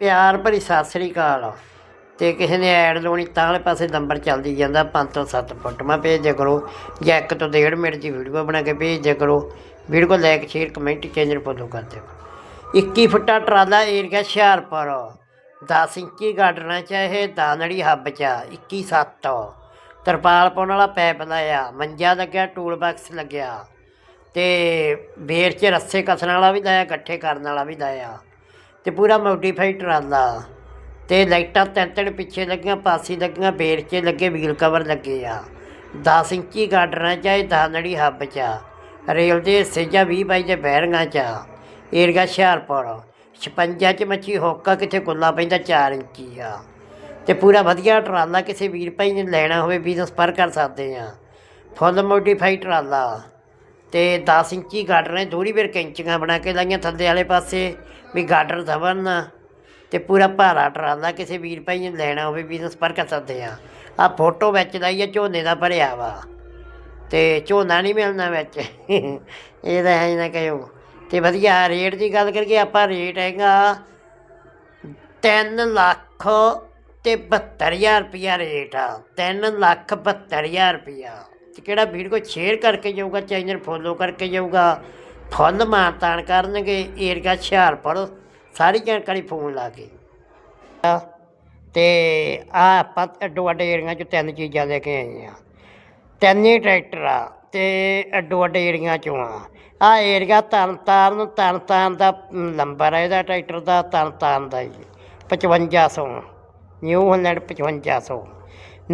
ਪਿਆਰ ਭਰੀ ਸਤਿ ਸ੍ਰੀ ਅਕਾਲ। ਤੇ ਕਿਸੇ ਨੇ ਐਡ ਲਾਉਣੀ ਤਾਂ ਵਾਲੇ ਪਾਸੇ ਨੰਬਰ ਚੱਲਦੀ ਜਾਂਦਾ 5 ਤੋਂ 7 ਫੋਟੋਆਂ ਭੇਜ ਦਿਆ ਕਰੋ, ਜਾਂ ਇੱਕ ਤੋਂ ਡੇਢ ਮਿੰਟ ਦੀ ਵੀਡੀਓ ਬਣਾ ਕੇ ਭੇਜਿਆ ਕਰੋ। ਵੀਡੀਓ ਕੋ like share comment channel follow ਕਰ ਦਿਓ ਕਰੋ। 21 ਫੁੱਟਾ ਟਰਾਲਾ ਏਰੀਆ ਹੁਸ਼ਿਆਰਪੁਰ। 10 ਇੰਚੀ ਗਾਡਰਾਂ ਚ ਇਹ ਦਾਨੜੀ ਹੱਬ ਚ 21 7 ਤਰਪਾਲ ਪਾਉਣ ਵਾਲਾ ਪੈਪ ਲਾਇਆ, ਮੰਜਾ ਲੱਗਿਆ ਟੂਲ ਬਾਕਸ ਲੱਗਿਆ। ਤੇ ਬੇਰ 'ਚ ਰੱਸੇ ਕਸਣ ਵਾਲਾ ਵੀ ਲਾਇਆ ਇਕੱਠੇ ਕਰਨ ਵਾਲਾ ਵੀ ਲਾਇਆ। ਤੇ ਪੂਰਾ ਮੋਡੀਫਾਈ ਟਰਾਲਾ ਤੇ ਲਾਈਟਾਂ ਤਿੰਨ ਤਿੰਨ ਪਿੱਛੇ ਲੱਗੀਆਂ, ਪਾਸੀ ਲੱਗੀਆਂ, ਬੇਰ ਲੱਗੇ ਵੀਲ ਕਵਰ ਲੱਗੇ ਆ। 10 ਇੰਚੀ ਗਾਡਰਾਂ ਚ ਇਹ ਦਾਨੜੀ ਹੱਬ ਚ ਆ। ਰੇਲ ਦੇ ਹਿੱਸੇ ਜਾਂ 20 ਬਾਈ ਦੇ ਬੈਰਿੰਗਾਂ ਚ ਆ। ਏਰੀਆ ਹੁਸ਼ਿਆਰਪੁਰ 56 ਚ ਮੱਛੀ ਹੋਕਾ ਕਿਤੇ ਗੁੱਲਾ ਪੈਂਦਾ 4 ਇੰਚੀ ਆ। ਤੇ ਪੂਰਾ ਵਧੀਆ ਟਰਾਲਾ ਕਿਸੇ ਵੀਰ ਭਾਈ ਨੇ ਲੈਣਾ ਹੋਵੇ ਵੀ ਸੰਪਰਕ ਕਰ ਸਕਦੇ ਆ। ਫੁੱਲ ਮੋਡੀਫਾਈ ਟਰਾਲਾ ਤੇ 10 ਇੰਚੀ ਗਾਡਰ ਨੇ ਥੋੜੀ ਵੇਰ ਕੈਂਚੀਆਂ ਬਣਾ ਕੇ ਲਾਈਆਂ ਥੱਲੇ ਵਾਲੇ ਪਾਸੇ। ਵੀ ਗਾਡਰ ਦਬਨ ਨਾ ਤੇ ਪੂਰਾ ਭਾਰਾ ਟਰਾਲਾ ਕਿਸੇ ਵੀਰ ਭਾਈ ਨੇ ਲੈਣਾ ਹੋਵੇ ਵੀ ਸੰਪਰਕ ਕਰ ਸਕਦੇ ਆ ਆ ਫੋਟੋ ਵਿੱਚ ਲਾਈ ਆ, ਝੋਨੇ ਦਾ ਭਰਿਆ ਵਾ। ਤੇ ਝੋਨਾ ਨਹੀਂ ਮਿਲਣਾ ਵਿੱਚ। ਇਹ ਤਾਂ ਹੈ ਨਾ ਕਹਿਓ ਤੇ ਵਧੀਆ ਰੇਟ ਦੀ ਗੱਲ ਕਰੀਏ ਆਪਾਂ ਰੇਟ ਹੈਗਾ 3 ਲੱਖ ਤੇ 72000 ਰੁਪਿਆ ਰੇਟ ਆ। 3 ਲੱਖ 72000 ਰੁਪਿਆ ਤੇ ਕਿਹੜਾ ਵੀਰ ਕੋ ਸ਼ੇਅਰ ਕਰਕੇ ਜਾਊਗਾ ਚੈਨਲ ਫੋਲੋ ਕਰਕੇ ਜਾਊਗਾ? ਫੁੱਲ ਮਾਨਤਾਨ ਕਰਨਗੇ ਏਰੀਆ ਹੁਸ਼ਿਆਰਪੁਰ ਸਾਰੀ ਜਾਣਕਾਰੀ ਫੋਨ ਲਾ ਕੇ। ਆ, ਤੇ ਆ ਆਪਾਂ ਅੱਡੋ ਅੱਡ ਏਰੀਆਂ ਚ ਤਿੰਨ ਚੀਜ਼ਾਂ ਲੈ ਕੇ ਆਏ ਆ। ਤਿੰਨ ਹੀ ਟਰੈਕਟਰ ਆ ਤੇ ਅੱਡੋ ਅੱਡ ਏਰੀਆਂ ਚੋਂ ਆ। ਆ ਏਰੀਆ ਤਰਨਤਾਰਨ ਤਰਨਤਾਰਨ ਦਾ ਨੰਬਰ ਹੈ ਇਹਦਾ ਟਰੈਕਟਰ ਦਾ ਤਰਨਤਾਰਨ ਦਾ ਜੀ 5500 ਨਿਊ ਹਲੈਂਡ 5500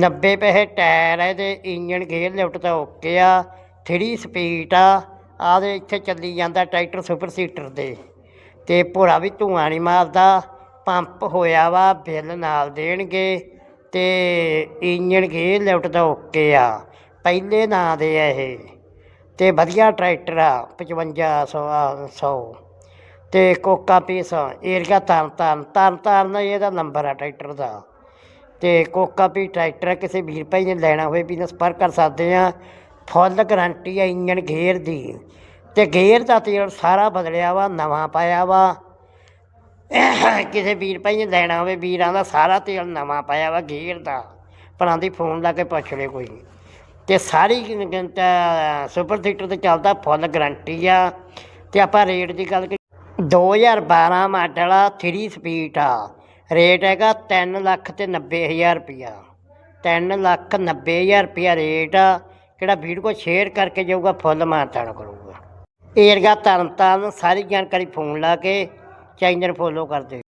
90 ਪੈਸੇ ਟਾਇਰ ਹੈ ਤੇ ਇੰਜਨ ਗੇਅਰ ਲਿਫਟ ਤਾਂ ਓਕੇ ਆ 3 ਸਪੀਡ ਆ ਆਦੇ ਇੱਥੇ ਚੱਲੀ ਜਾਂਦਾ ਟਰੈਕਟਰ ਸੁਪਰ ਸੀਟਰ ਦੇ ਤੇ ਭੋਰਾ ਵੀ ਧੂਆਂ ਨਹੀਂ ਮਾਰਦਾ ਪੰਪ ਹੋਇਆ ਵਾ ਬਿੱਲ ਨਾਲ ਦੇਣਗੇ ਤੇ ਇੰਜਨ ਗੇਅਰ ਲਿਫਟ ਤਾਂ ਓਕੇ ਆ। ਪਹਿਲੇ ਨਾਂ ਦੇ ਆ ਇਹ। ਤੇ ਵਧੀਆ ਟਰੈਕਟਰ ਆ 5500 ਆ, 100 ਤੇ ਕੋਕਾ ਪੀਸ ਏਰੀਆ ਤਰਨ ਤਾਰਨ ਤਰਨ ਤਾਰਨ ਇਹਦਾ ਨੰਬਰ ਆ ਟਰੈਕਟਰ ਦਾ। ਤੇ ਕੋਕਾ ਪੀ ਟਰੈਕਟਰ ਕਿਸੇ ਵੀਰ ਭਾਈ ਨੇ ਲੈਣਾ ਹੋਵੇ ਵੀ ਸੰਪਰਕ ਕਰ ਸਕਦੇ ਆ। ਫੁੱਲ ਗਰੰਟੀ ਆ ਇੰਜਨ ਗੇਅਰ ਦੀ। ਤੇ ਗੇਅਰ ਦਾ ਤੇਲ ਸਾਰਾ ਬਦਲਿਆ ਵਾ, ਨਵਾਂ ਪਾਇਆ ਵਾ। ਕਿਸੇ ਵੀਰ ਭਾਈ ਨੇ ਲੈਣਾ ਹੋਵੇ, ਵੀਰਾਂ ਦਾ ਸਾਰਾ ਤੇਲ ਨਵਾਂ ਪਾਇਆ ਵਾ ਗੇਅਰ ਦਾ। ਭਲਾਂ ਦੀ ਫੋਨ ਲਾ ਕੇ ਪੁੱਛ ਲੈ ਕੋਈ। ਤੇ ਸਾਰੀ ਸੁਪਰ ਸੀਟਰ ਤੇ ਚੱਲਦਾ ਫੁੱਲ ਗਰੰਟੀ ਆ। ਤੇ ਆਪਾਂ ਰੇਟ ਦੀ ਗੱਲ ਕਰੀ 2012 ਮਾਡਲ ਆ 3 ਸਪੀਡ ਆ। ਰੇਟ ਹੈਗਾ 3 ਲੱਖ ਤੇ 90000 ਰੁਪਿਆ 3 ਲੱਖ 90000 ਰੁਪਿਆ ਰੇਟ ਆ। ਜਿਹੜਾ ਵੀਡੀਓ ਕੋ ਸ਼ੇਅਰ ਕਰਕੇ ਜਾਊਗਾ, ਫੁੱਲ ਮਾਨਤਾਨ ਕਰੂਗਾ। ਏਰੀਆ ਤਰਨਤਾਰਨ ਸਾਰੀ ਜਾਣਕਾਰੀ ਫੋਨ ਲਾ ਕੇ ਚੈਨਲ ਫੋਲੋ ਕਰਦੇ।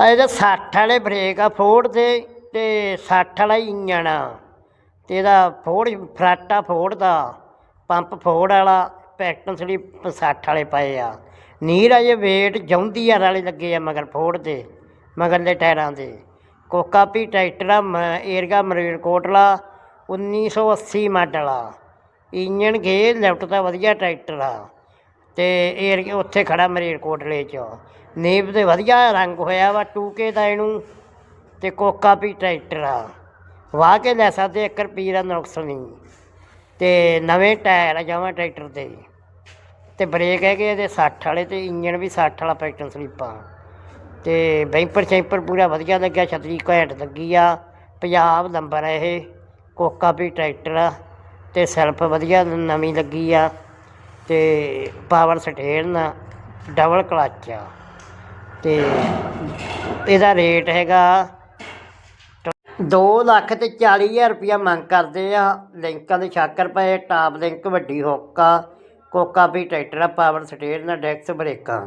ਆ ਇਹਦਾ 60 ਵਾਲੇ ਬ੍ਰੇਕ ਆ ਫੋਰਡ ਦੇ, ਤੇ 60 ਵਾਲਾ ਇੰਜਣ ਆ। ਤੇ ਇਹਦਾ ਫੋਰਡ ਫਰਾਟਾ ਫੋਰਡ ਦਾ ਪੰਪ ਫੋਰਡ ਵਾਲਾ ਪੈਕਟਨ ਸਲੀਪ 60 ਵਾਲੇ ਪਏ ਆ। ਨੀਰ ਅਜੇ ਵੇਟ ਜੌਂਦੀਆਰ ਵਾਲੇ ਲੱਗੇ ਆ ਮਗਰ ਫੋਰਡ ਦੇ, ਮਗਰਲੇ ਟਾਇਰਾਂ ਦੇ। ਕੋਕਾ ਪੀ ਟਰੈਕਟਰ ਆ, ਮ- ਏਰੀਆ ਕੋਟਲਾ 1980 ਮਾਡਲ ਆ। ਇੰਜਣ ਗੇਅਰ ਲੈਫਟ ਦਾ ਵਧੀਆ ਟਰੈਕਟਰ ਆ ਤੇ ਏਰੀਆ ਉੱਥੇ ਖੜਾ ਮਰੀਨ ਕੋਟਲੇ 'ਚ। ਨੀਬ ਤੇ ਵਧੀਆ ਰੰਗ ਹੋਇਆ ਵਾ 2K ਦਾ ਇਹਨੂੰ ਤੇ ਕੋਕਾ ਵੀ ਟਰੈਕਟਰ ਆ। ਵਾਹ ਕੇ ਲੈ ਸਕਦੇ ਇੱਕ ਰੁਪਈਏ ਦਾ ਨੁਕਸ ਨਹੀਂ। ਤੇ ਨਵੇਂ ਟਾਇਰ ਆ ਜਾਵਾਂ ਟਰੈਕਟਰ ਤੇ ਤੇ ਬ੍ਰੇਕ ਹੈਗੇ ਇਹਦੇ 60 ਵਾਲੇ ਤੇ ਇੰਜਣ ਵੀ 60 ਵਾਲਾ ਪੈਕਟਨ ਸਲੀਪਾਂ। ਤੇ ਬੈਂਪਰ ਸ਼ੈਂਪਰ ਪੂਰਾ ਵਧੀਆ ਲੱਗਿਆ, ਛਤਰੀ ਘੈਂਟ ਲੱਗੀ ਆ ਪੰਜਾਬ ਨੰਬਰ ਹੈ ਇਹ। ਕੋਕਾ ਵੀ ਟਰੈਕਟਰ ਆ ਅਤੇ ਸੈਲਫ ਵਧੀਆ ਨਵੀਂ ਲੱਗੀ ਆ ਤੇ ਪਾਵਰ ਸਟੇਰਨ ਡਬਲ ਕਲੱਚ ਆ। ਅਤੇ ਇਹਦਾ ਰੇਟ ਹੈਗਾ ਦੋ ਲੱਖ ਤੇ 40 ਹਜ਼ਾਰ ਰੁਪਇਆ ਮੰਗ ਕਰਦੇ ਆ। ਲਿੰਕਾਂ ਦੇ ਛਾਕਰ ਪਏ ਟਾਪ ਲਿੰਕ, ਵੱਡੀ ਹੋਕਾ, ਕੋਕਾ ਵੀ ਟਰੈਕਟਰ ਆ, ਪਾਵਰ ਸਟੇਰਨ ਡੈਕਸ ਬ੍ਰੇਕਾਂ।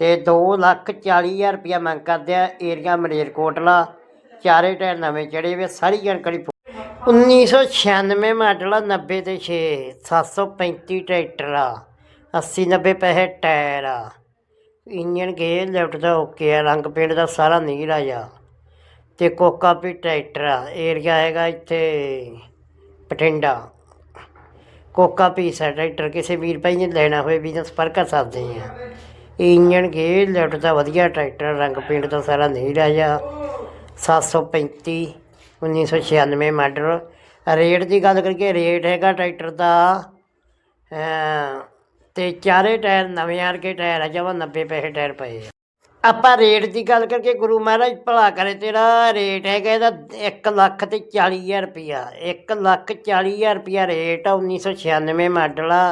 ਤੇ 2 ਲੱਖ 40 ਹਜ਼ਾਰ ਰੁਪਇਆ ਮੰਗ ਕਰਦੇ ਆ ਏਰੀਆ ਮਲੇਰਕੋਟਲਾ, ਚਾਰੇ ਟਾਇਰ ਨਵੇਂ ਚੜੇ ਵੇ, ਸਾਰੀ ਜਾਣਕਾਰੀ 1996 ਮਾਡਲ ਆ 90 ਤੇ 6 735 ਟਰੈਕਟਰ ਆ 80 90 ਪੈਸੇ ਟਾਇਰ ਆ। ਇੰਜਨ ਗੇਅਰ ਲੈਫਟ ਦਾ ਓਕੇ ਆ, ਰੰਗ ਪੇਂਟ ਦਾ ਸਾਰਾ ਨੀਲ ਆ ਜਾ ਤੇ ਕੋਕਾ ਵੀ ਟਰੈਕਟਰ ਆ, ਏਰੀਆ ਹੈਗਾ ਇੱਥੇ ਪਟਿੰਡਾ ਕੋਕਾ ਪੀਸ ਹੈ ਟਰੈਕਟਰ ਕਿਸੇ ਵੀਰ ਭਾਈ ਨੇ ਲੈਣਾ ਹੋਵੇ ਵੀ ਤਾਂ ਕਰ ਸਕਦੇ ਆ। ਇੰਜਨ ਗੇਅਰ ਲੈਫਟ ਦਾ ਵਧੀਆ ਟਰੈਕਟਰ ਰੰਗ ਪੇਂਟ ਦਾ ਸਾਰਾ ਨੀਲ ਆ ਜਾ 735 1996 ਮਾਡਲ ਰੇਟ ਦੀ ਗੱਲ ਕਰੀਏ ਰੇਟ ਹੈਗਾ ਟਰੈਕਟਰ ਦਾ ਅਮ, ਤੇ ਚਾਰੇ ਟਾਇਰ ਨਵੇਂ ਆਰ ਕੇ ਟਾਇਰ ਆ ਜਵਾ 90 ਪੈਸੇ ਟਾਇਰ ਪਏ ਆ। ਆਪਾਂ ਰੇਟ ਦੀ ਗੱਲ ਕਰਕੇ ਗੁਰੂ ਮਹਾਰਾਜ ਭਲਾ ਕਰੇ ਤੇਰਾ ਰੇਟ ਹੈਗਾ ਇਹਦਾ 1 ਲੱਖ ਤੇ 40000 ਰੁਪਿਆ 1 ਲੱਖ 40000 ਰੁਪਿਆ ਰੇਟ ਆ 1996 ਮਾਡਲ ਆ।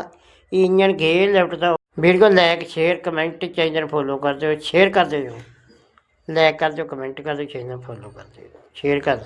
ਇੰਜਨ ਗੇਅਰ ਲਿਫਟ ਦਾ। Video like share comment channel follow ਕਰ ਦਿਓ ਸ਼ੇਅਰ ਕਰ ਦਿਓ। ਲਾਈਕ ਕਰ ਦਿਓ ਕਮੈਂਟ ਕਰ ਦਿਓ ਚੈਨਲ ਫੋਲੋ ਕਰ ਦਿਓ। ਸ਼ੇਅਰ ਕਰ ਦਿਓ।